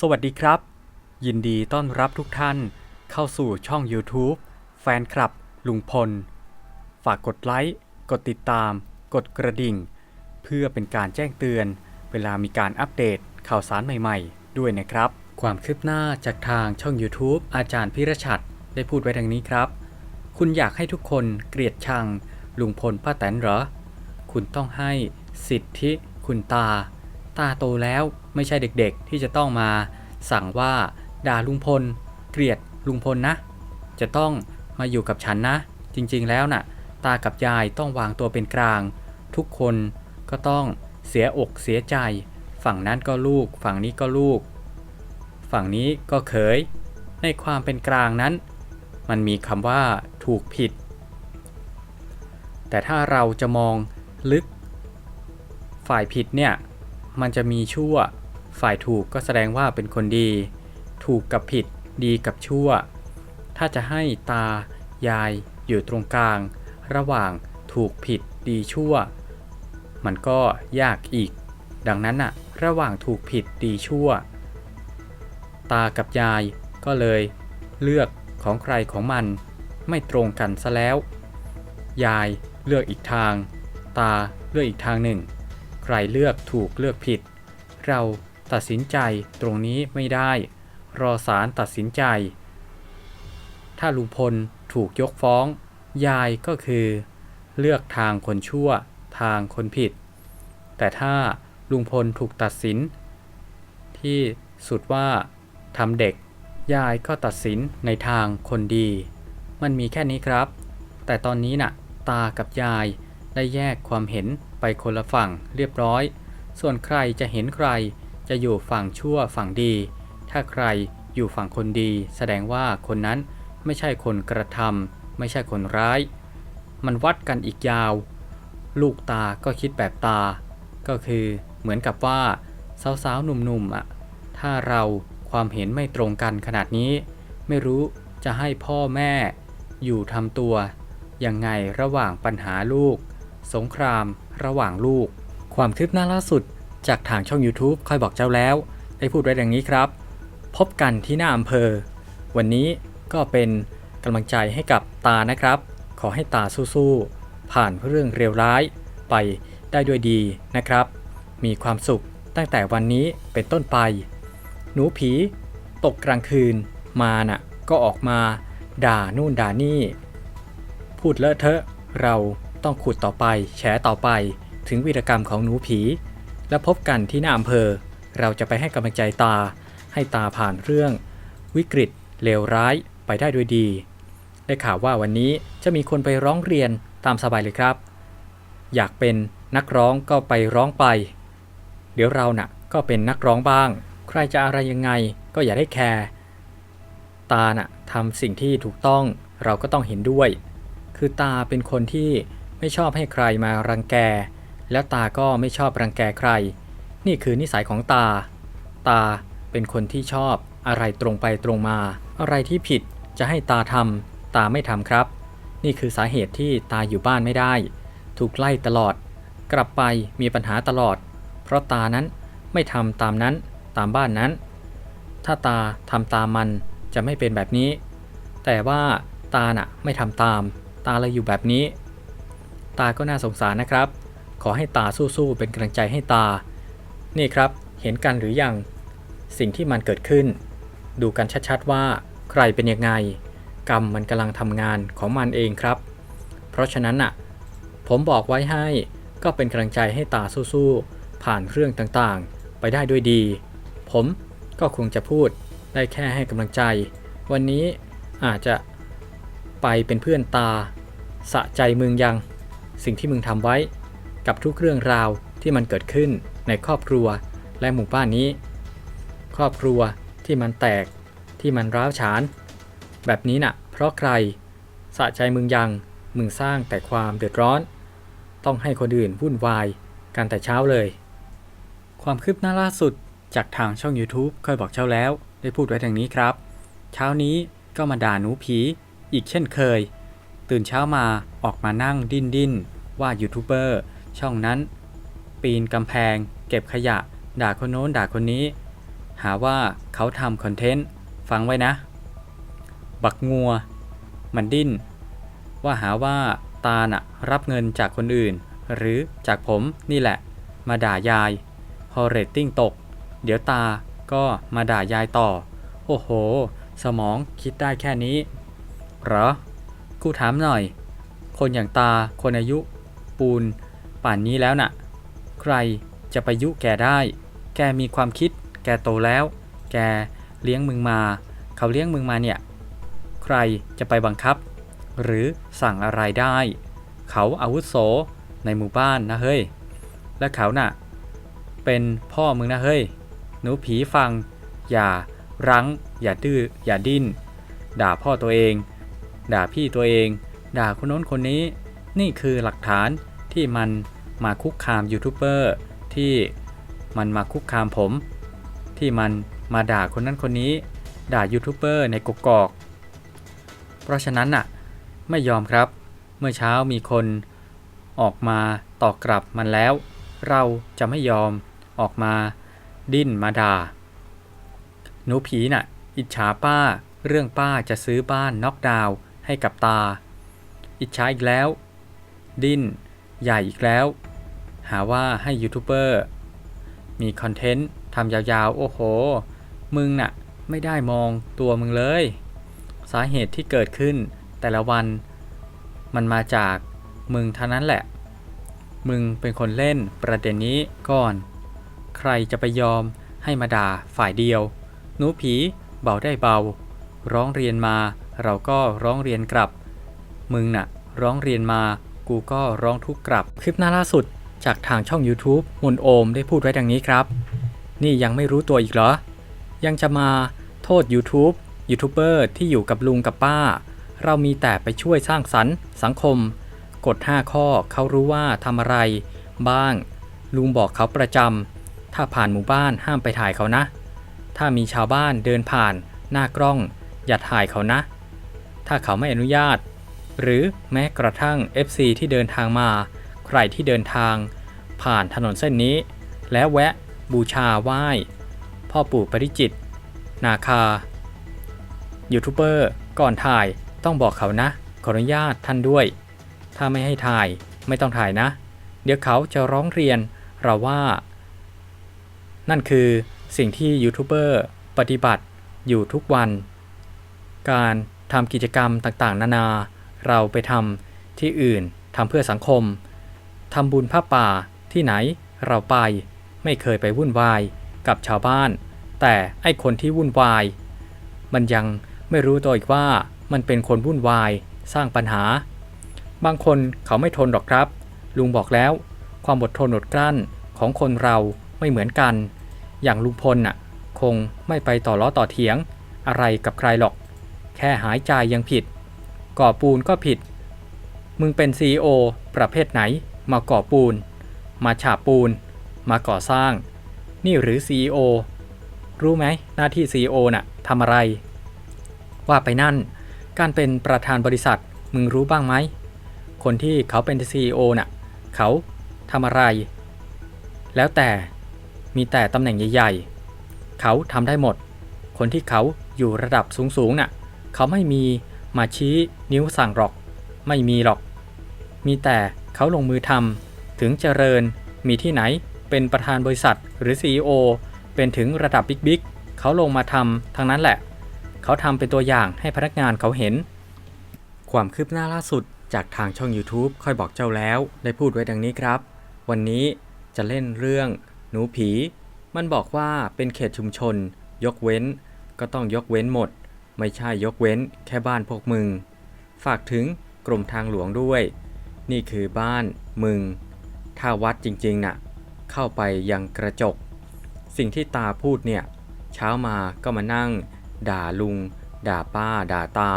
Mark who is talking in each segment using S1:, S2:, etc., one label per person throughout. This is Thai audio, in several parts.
S1: สวัสดีครับ ยินดีต้อนรับทุกท่านเข้าสู่ช่อง YouTube แฟนคลับ ลุงพล ฝากกดไลค์ กดติดตาม กดกระดิ่ง เพื่อเป็นการแจ้งเตือน เวลามีการอัปเดตข่าวสารใหม่ๆ ด้วยนะครับ ความคืบหน้าจากทางช่อง YouTube อาจารย์พิรชัดได้พูดไว้ดังนี้ครับ คุณอยากให้ทุกคนเกลียดชัง ลุงพลป้าแตนเหรอ คุณต้องให้สิทธิคุณตา ตาโตแล้วไม่ใช่เด็กๆ ที่จะต้องมาสั่งว่าด่าลุงพล เกลียดลุงพลนะ จะต้องมาอยู่กับฉันนะ จริงๆแล้วน่ะ ตากับยายต้องวางตัวเป็นกลาง ทุกคนก็ต้องเสียอกเสียใจ ฝั่งนั้นก็ลูก ฝั่งนี้ก็ลูก ฝั่งนี้ก็เขย ในความเป็นกลางนั้น มันมีคำว่าถูกผิด แต่ถ้าเราจะมองลึกฝ่ายผิดเนี่ย มันจะมีชั่ว ฝ่ายถูกก็แสดงว่าเป็นคนดี ถูกกับผิด ดีกับชั่ว ถ้าจะให้ตายายอยู่ตรงกลาง ระหว่างถูกผิดดีชั่ว มันก็ยากอีก ดังนั้นน่ะระหว่างถูกผิดดีชั่ว ตากับยายก็เลย เลือกของใครของมันไม่ตรงกันซะแล้ว ยายเลือกอีกทาง ตาเลือกอีกทางหนึ่ง ใครเลือกถูกเลือกผิด เราตัดสินใจตรงนี้ไม่ได้ รอศาลตัดสินใจ ถ้าลุงพลถูกยกฟ้อง ยายก็คือ เลือกทางคนชั่ว ทางคนผิด แต่ถ้าลุงพลถูกตัดสิน ที่สุดว่าทำเด็ก ยายก็ตัดสินในทางคนดี มันมีแค่นี้ครับ แต่ตอนนี้น่ะ ตากับยายได้แยกความเห็น ไปคนละฝั่งเรียบร้อย ส่วนใครจะเห็นใครจะอยู่ฝั่งชั่วฝั่งดี ถ้าใครอยู่ฝั่งคนดี แสดงว่าคนนั้นไม่ใช่คนกระทำไม่ใช่คนร้าย มันวัดกันอีกยาว ลูกตาก็คิดแบบตา ก็คือเหมือนกับว่าสาวๆหนุ่มๆอะ ถ้าเราความเห็นไม่ตรงกันขนาดนี้ ไม่รู้จะให้พ่อแม่อยู่ทำตัวยังไงระหว่างปัญหาลูก สงคราม ระหว่างลูก ความคืบหน้าล่าสุด จากทางช่อง YouTube คอยบอกเจ้าแล้ว ได้พูดไว้ดังนี้ครับ พบกันที่หน้าอำเภอ วันนี้ก็เป็นกำลังใจให้กับตานะครับ ขอให้ตาสู้ๆ ผ่านเรื่องเร็วร้ายไปได้ด้วยดีนะครับ มีความสุขตั้งแต่วันนี้เป็นต้นไป หนูผี ตกกลางคืนมาน่ะก็ออกมา ด่านู่นด่านี่ พูดเลอะเทอะเรา ต้องขุดต่อไป แฉต่อไป ถึงวีรกรรมของหนูผี และพบกันที่หน้าอำเภอ เราจะไปให้กำลังใจตา ให้ตาผ่านเรื่อง วิกฤตเลวร้ายไปได้ด้วยดี ได้ข่าวว่าวันนี้จะมีคนไปร้องเรียนตามสบายเลยครับ อยากเป็นนักร้องก็ไปร้องไป เดี๋ยวเราน่ะก็เป็นนักร้องบ้าง ใครจะอะไรยังไงก็อย่าได้แคร์ตาน่ะทำสิ่งที่ถูกต้องเราก็ต้องเห็นด้วย คือตาเป็นคนที่ ไม่ชอบให้ใครมารังแก แล้วตาก็ไม่ชอบรังแกใคร นี่คือนิสัยของตา ตาเป็นคนที่ชอบอะไรตรงไปตรงมา อะไรที่ผิดจะให้ตาทำตาไม่ทำครับ นี่คือสาเหตุที่ตาอยู่บ้านไม่ได้ ถูกไล่ตลอด กลับไปมีปัญหาตลอด เพราะตานั้นไม่ทำตามนั้นตามบ้านนั้น ถ้าตาทำตามมันจะไม่เป็นแบบนี้ แต่ว่าตาน่ะไม่ทำตาม ตาเลยอยู่แบบนี้ ตาก็น่าสงสารนะครับ ขอให้ตาสู้ๆเป็นกำลังใจให้ตา นี่ครับ เห็นกันหรือยัง สิ่งที่มันเกิดขึ้น ดูกันชัดๆว่า ใครเป็นยังไง กรรมมันกำลังทำงานของมันเองครับ เพราะฉะนั้นน่ะ ผมบอกไว้ให้ก็เป็นกำลังใจให้ตาสู้ๆผ่านเรื่องต่างๆ ไปได้ด้วยดี ผมก็คงจะพูดได้แค่ให้กำลังใจ วันนี้อาจจะไปเป็นเพื่อนตา สะใจมึงยัง สิ่งที่มึงทำไว้กับทุกเรื่องราวที่มันเกิดขึ้นในครอบครัวและหมู่บ้านนี้ ครอบครัวที่มันแตกที่มันร้าวฉาน แบบนี้น่ะ เพราะใครสะใจมึงยังมึงสร้างแต่ความเดือดร้อน ต้องให้คนอื่นวุ่นวายกันแต่เช้าเลย ความคืบหน้าล่าสุดจากทางช่อง YouTube เคยบอกเช้าแล้ว ได้พูดไว้ดังนี้ครับ เช้านี้ก็มาด่าหนูผีอีกเช่นเคย ตื่นเช้ามาออกมานั่งดิ้นดิ้นว่ายูทูบเบอร์ช่องนั้น ปีนกำแพง เก็บขยะ ด่าคนโน้นด่าคนนี้ หาว่าเขาทำคอนเทนต์ ฟังไว้นะ บักงัว มันดิ้น ว่าหาว่าตาน่ะรับเงินจากคนอื่น หรือจากผมนี่แหละ มาด่ายาย พอเรตติ้งตก เดี๋ยวตาก็มาด่ายายต่อ โอ้โห สมองคิดได้แค่นี้ เหรอ กูถามหน่อย คนอย่างตาคนอายุปูน ป่านนี้แล้วน่ะ ใครจะไปยุแกได้ แกมีความคิด แกโตแล้ว แกเลี้ยงมึงมา เขาเลี้ยงมึงมาเนี่ย ใครจะไปบังคับ หรือสั่งอะไรได้ เขาอาวุโสในหมู่บ้านนะเฮ้ย และเขาน่ะ เป็นพ่อมึงนะเฮ้ย หนูผีฟัง อย่ารั้ง อย่าดื้อ อย่าดิ้น ด่าพ่อตัวเอง ด่าพี่ตัวเอง ด่าคนโน้นคนนี้ นี่คือหลักฐานที่มันมาคุกคามยูทูบเบอร์ที่มันมาคุกคามผม ที่มันมาด่าคนนั้นคนนี้ ด่ายูทูบเบอร์ในกกอก เพราะฉะนั้นน่ะ ไม่ยอมครับ เมื่อเช้ามีคนออกมาตอบกลับมันแล้ว เราจะไม่ยอมออกมาดิ้นมาด่า หนูผีน่ะ อิจฉาป้า เรื่องป้าจะซื้อบ้านน็อกดาวน์ ให้กับตา อิจฉาอีกแล้ว ดิ้น ใหญ่อีกแล้ว หาว่าให้ยูทูบเบอร์ มีคอนเทนต์ทำยาวๆ โอ้โห มึงน่ะ ไม่ได้มองตัวมึงเลย สาเหตุที่เกิดขึ้นแต่ละวัน มันมาจากมึงเท่านั้นแหละ มึงเป็นคนเล่นประเด็นนี้ก่อน ใครจะไปยอมให้มาด่าฝ่ายเดียว หนูผีเบาได้เบา ร้องเรียนมา เราก็ร้องเรียนกลับ มึงน่ะ ร้องเรียนมากูก็ร้องทุกกลับ คลิปหน้าล่าสุดจากทางช่อง YouTube มนโอมได้พูดไว้ดังนี้ครับ นี่ยังไม่รู้ตัวอีกเหรอ ยังจะมาโทษ YouTube ยูทูบเบอร์ที่อยู่กับลุงกับป้า เรามีแต่ไปช่วยสร้างสรรค์ สังคม กฎ 5 ข้อเขารู้ว่าทำอะไร บ้าง ลุงบอกเขาประจำถ้าผ่านหมู่บ้านห้ามไปถ่ายเขานะ ถ้ามีชาวบ้านเดินผ่าน หน้ากล้อง อย่าถ่ายเขานะ ถ้าเขาไม่อนุญาต หรือแม้กระทั่ง FC ที่เดินทางมา ใครที่เดินทาง ผ่านถนนเส้นนี้ แล้วแวะบูชาไหว้ พ่อปู่ปริจิต นาคา ยูทูบเบอร์ก่อนถ่ายต้องบอกเขานะ ขออนุญาตท่านด้วย ถ้าไม่ให้ถ่ายไม่ต้องถ่ายนะ เดี๋ยวเขาจะร้องเรียนเราว่า นั่นคือสิ่งที่ยูทูบเบอร์ปฏิบัติอยู่ทุกวัน การ ทำกิจกรรมต่างๆ นานา เราไปทำที่อื่นทำเพื่อสังคมทำบุญผ้าป่าที่ไหนเราไป ไม่เคยไปวุ่นวายกับชาวบ้าน แต่ไอ้คนที่วุ่นวาย มันยังไม่รู้ตัวอีกว่ามันเป็นคนวุ่นวายสร้างปัญหา บางคนเขาไม่ทนหรอกครับ ลุงบอกแล้ว ความอดทนอดกลั้นของคนเราไม่เหมือนกัน อย่างลุงพลน่ะ คงไม่ไปต่อล้อต่อเถียงอะไรกับใครหรอก แค่หายใจยังผิด ก่อปูนก็ผิด มึงเป็น CEO ประเภทไหน มาก่อปูน มาฉาบปูน มาก่อสร้าง นี่หรือ CEO รู้ไหมหน้าที่ CEO น่ะทำอะไร ว่าไปนั่น การเป็นประธานบริษัทมึงรู้บ้างไหม คนที่เขาเป็น CEO น่ะ เขาทำอะไร แล้วแต่มีแต่ตำแหน่งใหญ่ ๆ เขาทำได้หมด คนที่เขาอยู่ระดับสูงๆน่ะ เขาไม่มีมาชี้นิ้วสั่งหรอก ไม่มีหรอก มีแต่เขาลงมือทำถึงเจริญมีที่ไหนเป็นประธานบริษัทหรือ CEO เป็นถึงระดับบิ๊กๆเขาลงมาทำทั้งนั้นแหละ เขาทำเป็นตัวอย่างให้พนักงานเขาเห็น ความคืบหน้าล่าสุดจากทางช่อง YouTube ค่อยบอกเจ้าแล้ว ได้พูดไว้ดังนี้ครับ วันนี้จะเล่นเรื่องหนูผี มันบอกว่าเป็นเขตชุมชน ยกเว้น ก็ต้องยกเว้นหมด ไม่ใช่ยกเว้นแค่บ้านพวกมึง ฝากถึงกรมทางหลวงด้วย นี่คือบ้านมึง ถ้าวัดจริงๆน่ะ เข้าไปยังกระจก สิ่งที่ตาพูดเนี่ย เช้ามาก็มานั่ง ด่าลุง ด่าป้า ด่าตา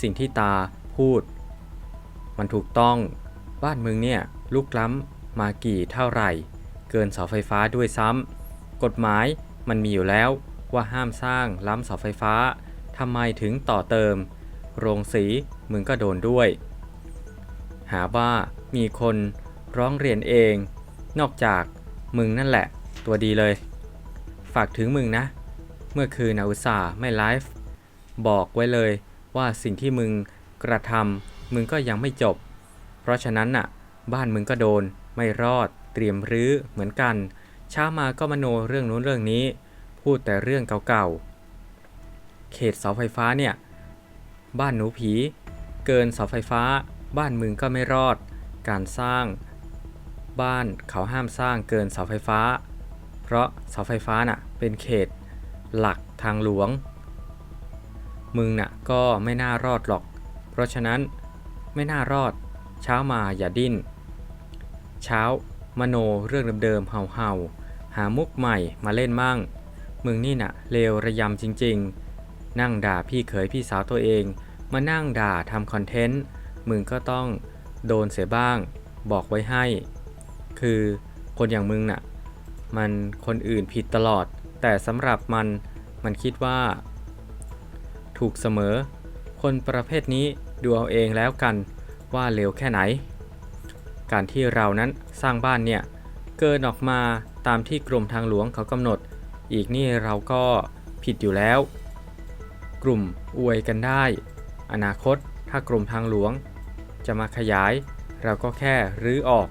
S1: สิ่งที่ตาพูด มันถูกต้อง บ้านมึงเนี่ยลุกล้ำมากี่เท่าไหร่ เกินเสาไฟฟ้าด้วยซ้ำกฎหมายมันมีอยู่แล้วว่าห้ามสร้างล้ำเสาไฟฟ้า ทำไมถึงต่อเติม โรงสีมึงก็โดนด้วย หาว่ามีคนร้องเรียนเอง นอกจากมึงนั่นแหละ ตัวดีเลย ฝากถึงมึงนะ เมื่อคืนนะอุตส่าห์ไม่ไลฟ์บอกไว้เลยว่าสิ่งที่มึงกระทำมึงก็ยังไม่จบ เพราะฉะนั้นน่ะ บ้านมึงก็โดนไม่รอดเตรียมรื้อเหมือนกันเช้ามาก็มโนเรื่องนู้นเรื่องนี้ พูดแต่เรื่องเก่าๆ เขตเสาไฟฟ้าเนี่ย บ้านหนูผี เกินเสาไฟฟ้า บ้านมึงก็ไม่รอด การสร้าง บ้านเขาห้ามสร้างเกินเสาไฟฟ้า เพราะเสาไฟฟ้าน่ะเป็นเขตหลักทางหลวง มึงน่ะก็ไม่น่ารอดหรอก เพราะฉะนั้นไม่น่ารอด เช้ามาอย่าดิ้น เช้ามโนเรื่องเดิมๆเห่าๆหามุกใหม่มาเล่นมั่ง มึงนี่น่ะเลวระยำจริง ๆ นั่งด่าพี่เขยพี่สาวตัวเอง มานั่งด่าทำคอนเทนต์ มึงก็ต้องโดนเสียบ้าง บอกไว้ให้ คือคนอย่างมึงน่ะ มันคนอื่นผิดตลอด แต่สำหรับมัน มันคิดว่า ถูกเสมอ คนประเภทนี้ดูเอาเองแล้วกันว่าเลวแค่ไหน การที่เรานั้นสร้างบ้านเนี่ย เกินออกมาตามที่กรมทางหลวงเขากำหนด อีกนี่เราก็ผิดอยู่แล้ว กลุ่มอวยกันได้ อนาคตถ้ากรมทางหลวง จะมาขยาย เราก็แค่รื้อออก